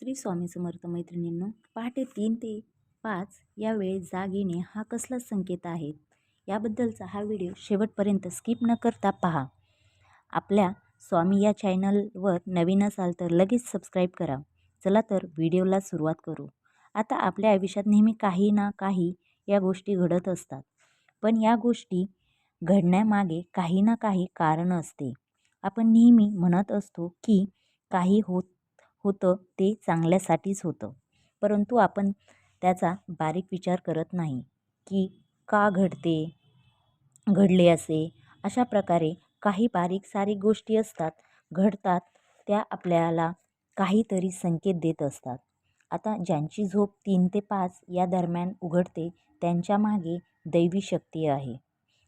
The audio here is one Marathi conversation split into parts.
श्री स्वामी समर्थ मैत्रिणींनो पहाटे तीन ते पाच या वेळेत जाग येणे हा कसला संकेत आहे. याबद्दलचा हा व्हिडिओ शेवटपर्यंत स्किप न करता पहा. आपल्या स्वामी या चॅनलवर नवीन असाल तर लगेच सबस्क्राईब करा. चला तर व्हिडिओला सुरुवात करू. आता आपल्या आयुष्यात नेहमी काही ना काही या गोष्टी घडत असतात. पण या गोष्टी घडण्यामागे काही ना काही कारण असते. आपण नेहमी म्हणत असतो की काही होत होतं ते चांगल्यासाठीच होतं. परंतु आपण त्याचा बारीक विचार करत नाही की का घडते घडले असे. अशा प्रकारे काही बारीक सारीक गोष्टी असतात घडतात त्या आपल्याला काहीतरी संकेत देत असतात. आता ज्यांची झोप तीन ते पाच या दरम्यान उघडते त्यांच्यामागे दैवी शक्ती आहे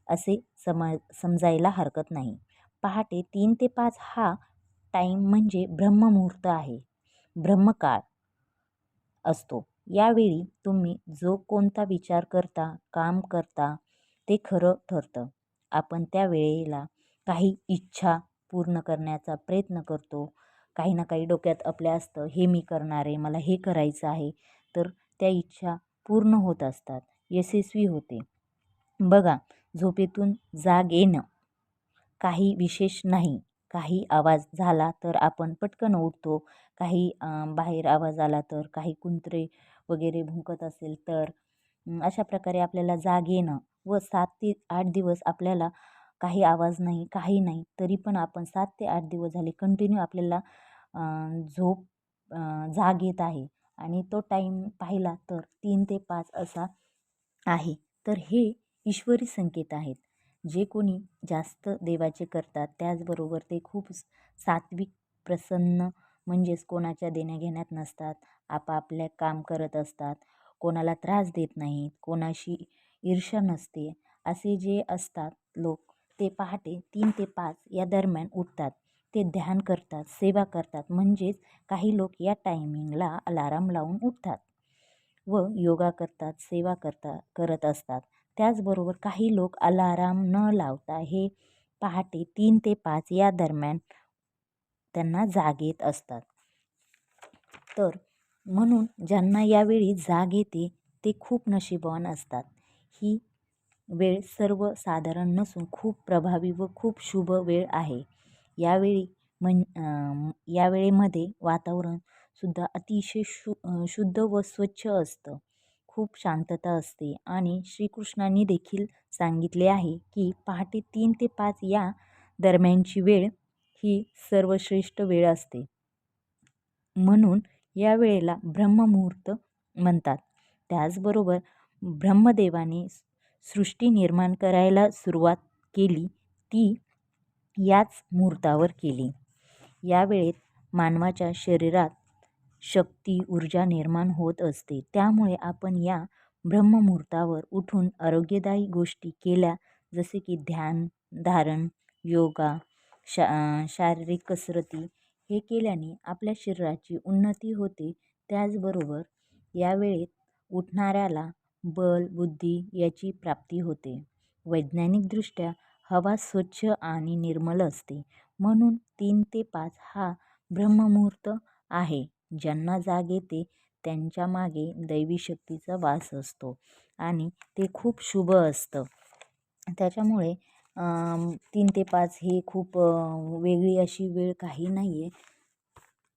असे सम समजायला हरकत नाही. पहाटे तीन ते पाच हा टाईम म्हणजे ब्रह्ममुहूर्त आहे. ब्रह्मकाळ असतो. यावेळी तुम्ही जो कोणता विचार करता काम करता ते खरं ठरतं. आपण त्या वेळेला काही इच्छा पूर्ण करण्याचा प्रयत्न करतो. काही ना काही डोक्यात आपल्या असतं हे मी करणार आहे मला हे करायचं आहे. तर त्या इच्छा पूर्ण होत असतात यशस्वी होते. बघा झोपेतून जाग येणं काही विशेष नाही. काही आवाज झाला तर आपण पटकन उठतो काही बाहेर आवाज आला तर काही कुंत्रे वगैरे भुंकत असेल तर अशा प्रकारे आपल्याला जाग येणं व सात ते आठ दिवस आपल्याला काही आवाज नाही काही नाही तरी पण आपण सात ते आठ दिवस झाले कंटिन्यू आपल्याला झोप जाग येत आहे. आणि तो टाईम पाहिला तर तीन ते पाच असा आहे. तर हे ईश्वरी संकेत आहेत. जे कोणी जास्त देवाचे करतात त्याचबरोबर ते खूप सात्विक प्रसन्न म्हणजेच कोणाच्या देण्याघेण्यात नसतात. आपापल्या काम करत असतात. कोणाला त्रास देत नाहीत. कोणाशी ईर्ष्या नसते. असे जे असतात लोक ते पहाटे तीन ते पाच या दरम्यान उठतात. ते ध्यान करतात सेवा करतात. म्हणजेच काही लोक या टायमिंगला अलाराम लावून उठतात. व योगा करतात सेवा करता करत असतात. त्याचबरोबर काही लोक अलाराम न लावता हे पहाटे तीन ते पाच या दरम्यान त्यांना जाग येत असतात. तर म्हणून ज्यांना यावेळी जाग येते ते खूप नशीबवान असतात. ही वेळ सर्वसाधारण नसून खूप प्रभावी व खूप शुभ वेळ आहे. यावेळी म्हण यावेळेमध्ये वातावरण सुद्धा अतिशय शु शुद्ध व स्वच्छ असतं. खूप शांतता असते आणि श्रीकृष्णांनी देखील सांगितले आहे की पहाटे तीन ते पाच या दरम्यानची वेळ ही सर्वश्रेष्ठ वेळ असते. म्हणून या वेळेला ब्रह्ममुहूर्त म्हणतात. त्याचबरोबर ब्रह्मदेवाने सृष्टी निर्माण करायला सुरुवात केली ती याच मुहूर्तावर केली. या वेळेत मानवाच्या शरीरात शक्ती ऊर्जा निर्माण होत असते. त्यामुळे आपण या ब्रह्ममुहूर्तावर उठून आरोग्यदायी गोष्टी केल्या जसे की ध्यान धारण योगा शा शारीरिक कसरती हे केल्याने आपल्या शरीराची उन्नती होते. त्याचबरोबर या वेळेत उठणाऱ्याला बल बुद्धी याची प्राप्ती होते. वैज्ञानिकदृष्ट्या हवा स्वच्छ आणि निर्मल असते. म्हणून तीन ते पाच हा ब्रह्ममुहूर्त आहे. ज्यांना जाग येते त्यांच्या मागे दैवी शक्तीचा वास असतो आणि ते खूप शुभ असतं. त्याच्यामुळे तीन ते पाच ही खूप वेगळी अशी वेळ काही नाही आहे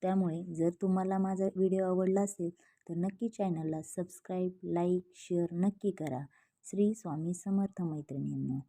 त्यामुळे जर तुम्हाला माझा व्हिडिओ आवडला असेल तर नक्की चॅनलला सबस्क्राईब लाईक शेअर नक्की करा. श्री स्वामी समर्थ मैत्रिणींनो.